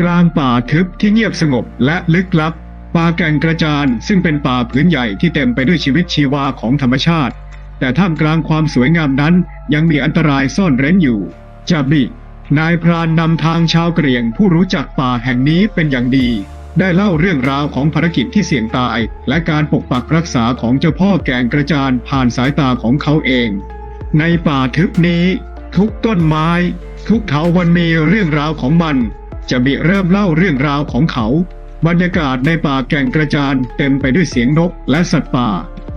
กลางป่าทึบที่เงียบสงบและลึกลับ ป่าแก่งกระจานซึ่งเป็นป่าพื้นใหญ่ที่เต็มไปด้วยชีวิตชีวาของธรรมชาติ แต่ท่ามกลางความสวยงามนั้นยังมีอันตรายซ่อนเร้นอยู่จาบินายพรานนำทางชาวเหรี่ยงผู้รู้จักป่าแห่งนี้เป็นอย่างดี ได้เล่าเรื่องราวของภารกิจที่เสี่ยงตาย และการปกปักรักษาของเจ้าพ่อแก่งกระจานผ่านสายตาของเขาเอง ในป่าทึบนี้ ทุกต้นไม้ ทุกเถาวันมีเรื่องราวของมัน จะมีเริ่มเล่าเรื่องราวของเขา บรรยากาศในป่าแก่งกระจานเต็มไปด้วยเสียงนกและสัตว์ป่า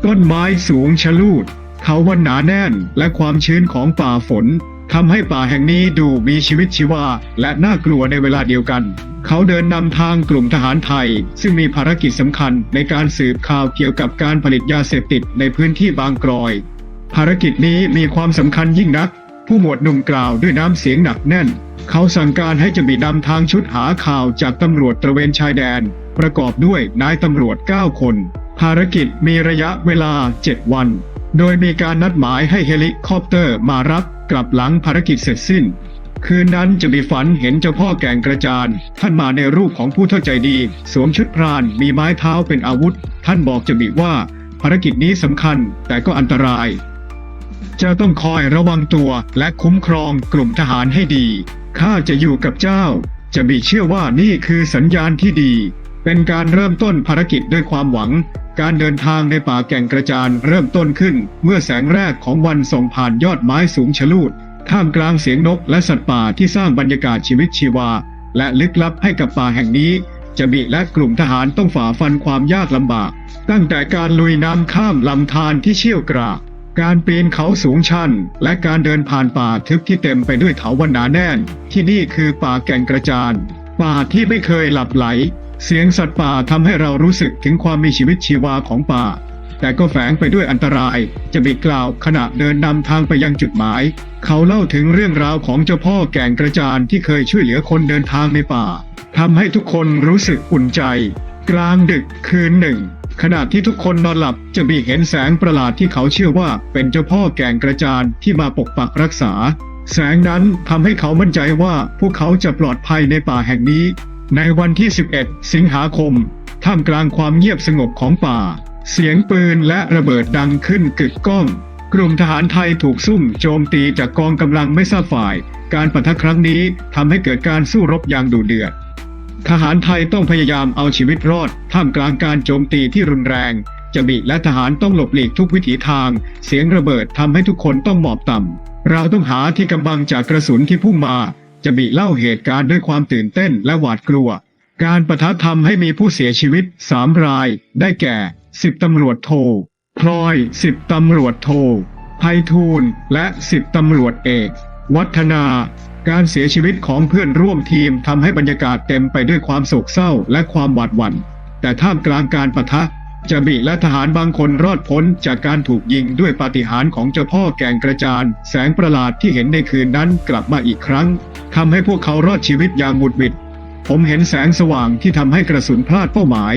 ต้นไม้สูงชะลูด เขาวันหนาแน่นและความชื้นของป่าฝนทำให้ป่าแห่งนี้ดูมีชีวิตชีวาและน่ากลัวในเวลาเดียวกัน เขาเดินนำทางกลุ่มทหารไทย ซึ่งมีภารกิจสำคัญในการสืบข่าวเกี่ยวกับการผลิตยาเสพติดในพื้นที่บางกรอย ภารกิจนี้มีความสำคัญยิ่งนัก ผู้หมวดหนุ่มกล่าวด้วยน้ำเสียงหนักแน่น เขาสั่งการให้จะมีนำทางชุดหาข่าวจากตำรวจตระเวนชายแดน ประกอบด้วยนายตำรวจ 9 คน ภารกิจมีระยะเวลา 7 วัน โดยมีการนัดหมายให้เฮลิคอปเตอร์มารับกลับหลังภารกิจเสร็จสิ้น คืนนั้นจะมีฝันเห็นเจ้าพ่อแก่งกระจาน ท่านมาในรูปของผู้เท่าใจดี สวมชุดพรานมีไม้เท้าเป็นอาวุธ ท่านบอกจะบีว่าภารกิจนี้สำคัญแต่ก็อันตราย จะต้องคอยระวังตัวและคุ้มครองกลุ่มทหารให้ดี ข้าจะอยู่กับเจ้า จะมีเชื่อว่านี่คือสัญญาณที่ดี เป็นการเริ่มต้นภารกิจด้วยความหวัง การเดินทางในป่าแก่งกระจานเริ่มต้นขึ้น เมื่อแสงแรกของวันส่องผ่านยอดไม้สูงชะลูด ท่ามกลางเสียงนกและสัตว์ป่าที่สร้างบรรยากาศชีวิตชีวา และลึกลับให้กับป่าแห่งนี้จะบีและกลุ่มทหารต้องฝ่าฟันความยากลำบาก ตั้งแต่การลุยน้ำข้ามลำธารที่เชี่ยวกราก การปีนเขาสูงชัน และการเดินผ่านป่าทึบที่เต็มไปด้วยเถาวันหนาแน่น ที่นี่คือป่าแก่งกระจาน ป่าที่ไม่เคยหลับไหล เสียงสัตว์ป่าทำให้เรารู้สึกถึงความมีชีวิตชีวาของป่า แต่ก็แฝงไปด้วยอันตราย จะมีกล่าวขณะเดินนำทางไปยังจุดหมาย เขาเล่าถึงเรื่องราวของเจ้าพ่อแก่งกระจานที่เคยช่วยเหลือคนเดินทางในป่าทำให้ทุกคนรู้สึกอุ่นใจ กลางดึกคืนหนึ่ง ขณะที่ทุกคนนอนหลับจะมีเห็นแสงประหลาดที่เขาเชื่อว่าเป็นเจ้าพ่อแก่งกระจานที่มาปกปักรักษา แสงนั้นทำให้เขามั่นใจว่าพวกเขาจะปลอดภัยในป่าแห่งนี้ ในวันที่ 11 สิงหาคม ท่ามกลางความเงียบสงบของป่า เสียงปืนและระเบิดดังขึ้นกึกก้อง กลุ่มทหารไทยถูกซุ่มโจมตีจากกองกำลังไม่ทราบฝ่าย การปะทะครั้งนี้ทำให้เกิดการสู้รบอย่างดุเดือด ทหารไทยต้องพยายามเอาชีวิตรอด ท่ามกลางการโจมตีที่รุนแรง จะบีและทหารต้องหลบหลีกทุกวิถีทาง เสียงระเบิดทำให้ทุกคนต้องหมอบต่ำเราต้องหาที่กำบังจากกระสุนที่พุ่งมา จะบีเล่าเหตุการณ์ด้วยความตื่นเต้นและหวาดกลัว การประทะทำให้มีผู้เสียชีวิตสามราย ได้แก่สิบตำรวจโทพลอยสิบตำรวจโทไพฑูรย์และสิบตำรวจเอก วัฒนา การเสียชีวิตของเพื่อนร่วมทีมทำให้บรรยากาศเต็มไปด้วยความโศกเศร้าและความหวาดหวัน่น แต่ท่ามกลางการปะทะจะบีและทหารบางคนรอดพ้นจากการถูกยิงด้วยปาฏิหาริย์ของเจ้าพ่อแก่งกระจาน แสงประหลาดที่เห็นในคืนนั้นกลับมาอีกครั้งทำให้พวกเขารอดชีวิตอย่างหมุดหวิด ผมเห็นแสงสว่างที่ทำให้กระสุนพลาดเป้าหมาย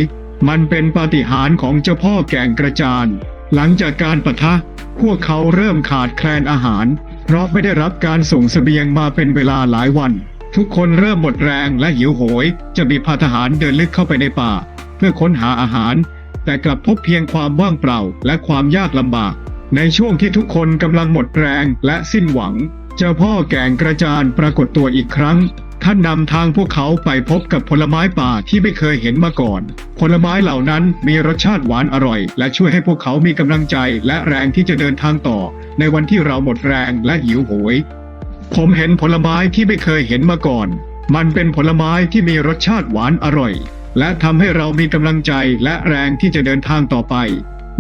มันเป็นปาฏิหาริย์ของเจ้าพ่อแก่งกระจาน หลังจากการปะทะ พวกเขาเริ่มขาดแคลนอาหาร เพราะไม่ได้รับการส่งเสบียงมาเป็นเวลาหลายวัน ทุกคนเริ่มหมดแรงและหิวโหย จะมีพาทหารเดินลึกเข้าไปในป่า เพื่อค้นหาอาหาร แต่กลับพบเพียงความว่างเปล่าและความยากลำบาก ในช่วงที่ทุกคนกำลังหมดแรงและสิ้นหวัง เจ้าพ่อแก่งกระจานปรากฏตัวอีกครั้ง ท่านนำทางพวกเขาไปพบกับผลไม้ป่าที่ไม่เคยเห็นมาก่อน ผลไม้เหล่านั้นมีรสชาติหวานอร่อย และช่วยให้พวกเขามีกำลังใจและแรงที่จะเดินทางต่อ ในวันที่เราหมดแรงและหิวโหย ผมเห็นผลไม้ที่ไม่เคยเห็นมาก่อน มันเป็นผลไม้ที่มีรสชาติหวานอร่อย และทำให้เรามีกำลังใจและแรงที่จะเดินทางต่อไป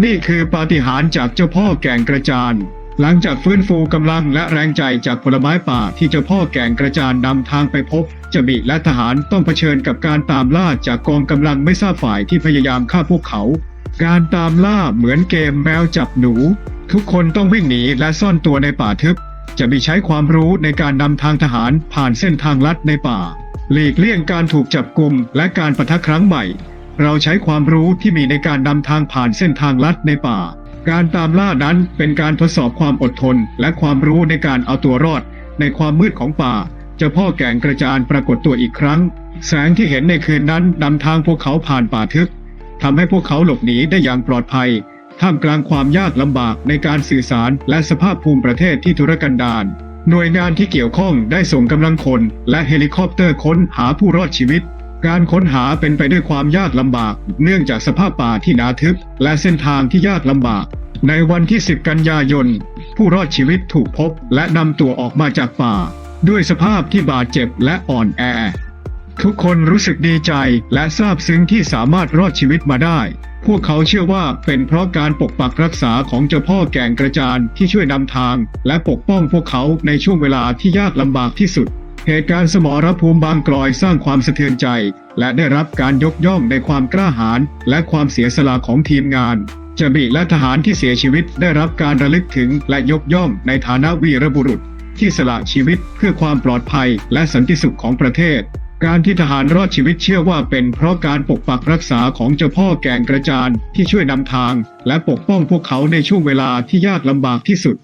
นี่คือปาฏิหาริย์จากเจ้าพ่อแก่งกระจาน หลังจากฟื้นฟูกำลังและแรงใจจากผลไม้ป่าที่เจ้าพ่อแก่งกระจานนำทางไปพบจะบิและทหารต้องเผชิญกับการตามล่าจากกองกำลังไม่ทราบฝ่ายที่พยายามฆ่าพวกเขา การตามล่าเหมือนเกมแมวจับหนู ทุกคนต้องวิ่งหนีและซ่อนตัวในป่าทึบ จะมีใช้ความรู้ในการนำทางทหารผ่านเส้นทางลัดในป่า หลีกเลี่ยงการถูกจับกลุ่มและการปะทะครั้งใหม่ เราใช้ความรู้ที่มีในการนำทางผ่านเส้นทางลัดในป่า การตามล่านั้นเป็นการทดสอบความอดทน และความรู้ในการเอาตัวรอด ในความมืดของป่าเจ้าพ่อแก่งกระจานปรากฏตัวอีกครั้ง แสงที่เห็นในคืนนั้นนำทางพวกเขาผ่านป่าทึบทำให้พวกเขาหลบหนีได้อย่างปลอดภัย ท่ามกลางความยากลำบากในการสื่อสารและสภาพภูมิประเทศที่ทุรกันดารหน่วยงานที่เกี่ยวข้องได้ส่งกำลังคน และเฮลิคอปเตอร์ค้นหาผู้รอดชีวิต การค้นหาเป็นไปด้วยความยากลำบาก เนื่องจากสภาพป่าที่หนาทึบ และเส้นทางที่ยากลำบาก ในวันที่ 10 กันยายน ผู้รอดชีวิตถูกพบและนำตัวออกมาจากป่า ด้วยสภาพที่บาดเจ็บและอ่อนแอ ทุกคนรู้สึกดีใจและซาบซึ้งที่สามารถรอดชีวิตมาได้ พวกเขาเชื่อว่าเป็นเพราะการปกปักรักษาของเจ้าพ่อแก่งกระจานที่ช่วยนำทาง และปกป้องพวกเขาในช่วงเวลาที่ยากลำบากที่สุด เหตุการณ์สมรภูมิบางกลอยสร้างความสะเทือนใจ และได้รับการยกย่องในความกล้าหาญและความเสียสละของทีมงานจบิและทหารที่เสียชีวิตได้รับการระลึกถึงและยกย่องในฐานะวีรบุรุษ ที่สละชีวิตเพื่อความปลอดภัยและสันติสุขของประเทศ การที่ทหารรอดชีวิตเชื่อว่าเป็นเพราะการปกปักรักษาของเจ้าพ่อแก่งกระจานที่ช่วยนำทาง และปกป้องพวกเขาในช่วงเวลาที่ยากลำบากที่สุด